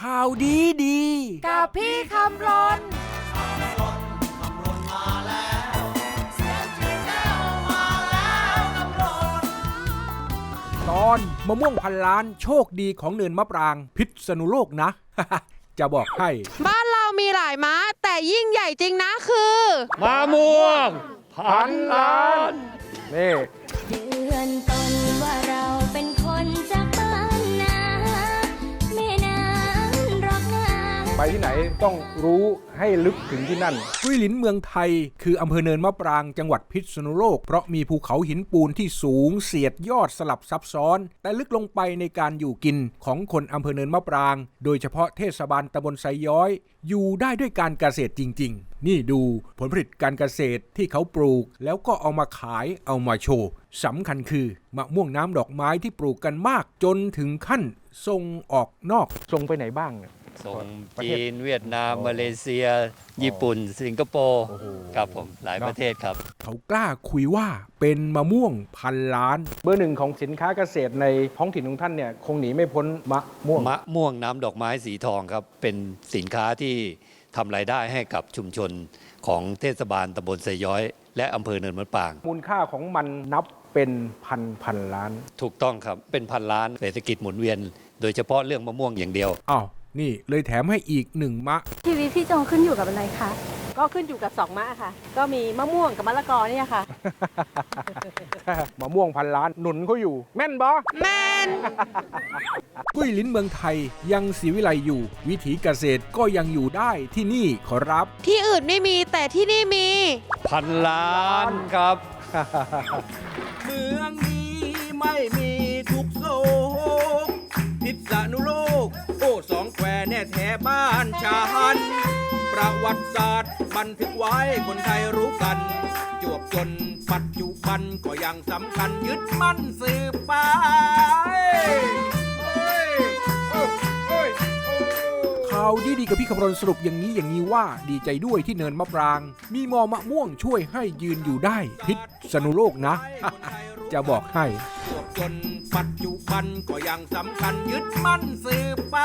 ข่าวดีดี กับพี่คำรนตอนมะม่วงพันล้านโชคดีของเนินมะปราง พิษณุโลกนะ จะบอกให้ บ้านเรามีหลายม้า แต่ยิ่งใหญ่จริงนะคือมะม่วง พันล้าน นี่ เดือนต้นว่าเรา ไปที่ไหนต้องรู้ให้ลึกถึงที่นั่นกุ้ยหลินเมืองไทย คืออำเภอเนินมะปรางจังหวัดพิษณุโลก เพราะมีภูเขาหินปูนที่สูงเสียดยอดสลับซับซ้อน แต่ลึกลงไปในการอยู่กินของคนอำเภอเนินมะปราง โดยเฉพาะเทศบาลตำบลไซย้อย อยู่ได้ด้วยการเกษตรจริง ๆ นี่ดูผลผลิตการเกษตรที่เขาปลูก แล้วก็เอามาขายเอามาโชว์สำคัญคือมะม่วงน้ำดอกไม้ที่ปลูกกันมากจนถึงขั้นส่งออกนอกส่งไปไหนบ้างเนี่ย ส่งประเทศจีนเวียดนาม มาเลเซีย ญี่ปุ่น สิงคโปร์โอ้โห ครับผมหลายเนอะประเทศครับ เขากล้าคุยว่าเป็นมะม่วงพันล้าน เบอร์หนึ่งของสินค้าเกษตรในท้องถิ่นของท่านเนี่ยคงหนีไม่พ้นมะม่วง มะม่วงน้ำดอกไม้สีทองครับ เป็นสินค้าที่ทำรายได้ให้กับชุมชนของเทศบาลตำบลไซย้อย และอำเภอเนินมะปราง มูลค่าของมันนับเป็นพันพันล้าน ถูกต้องครับ เป็นพันล้านเศรษฐกิจหมุนเวียน โดยเฉพาะเรื่องมะม่วงอย่างเดียว อ้าว นี่เลยแถมให้อีกหนึ่งมะ ชีวิตพี่โจขึ้นอยู่กับอะไรคะ ก็ขึ้นอยู่กับสองมะค่ะ ก็มีมะม่วงกับมะละกอเนี่ยค่ะ มะม่วงพันล้านหนุนเขาอยู่ แม่นบอแมนกุ้ยลิ้นเมืองไทยยังศรีวิไลอยู่ วิถีเกษตรก็ยังอยู่ได้ที่นี่ขอรับ ที่อื่นไม่มีแต่ที่นี่มี พันล้านครับ เมืองนี้ไม่มี ฉัน ประวัติศาสตร์บันทึกไว้คนไทยรู้กัน จวบจนปัจจุบันก็ยังสำคัญยึดมั่นสืบไปโอ้ยโอ้ยโอ้ยโอ้ยข่าวดีดีๆกับพี่คำรณสรุปอย่างนี้อย่างนี้ว่าดีใจด้วยที่เนินมะปราง มีมอมะม่วงช่วยให้ยืนอยู่ได้พิษสนุโลกนะ จะบอกให้จวบจนปัจจุบันก็ยังสำคัญยึดมั่นสืบไป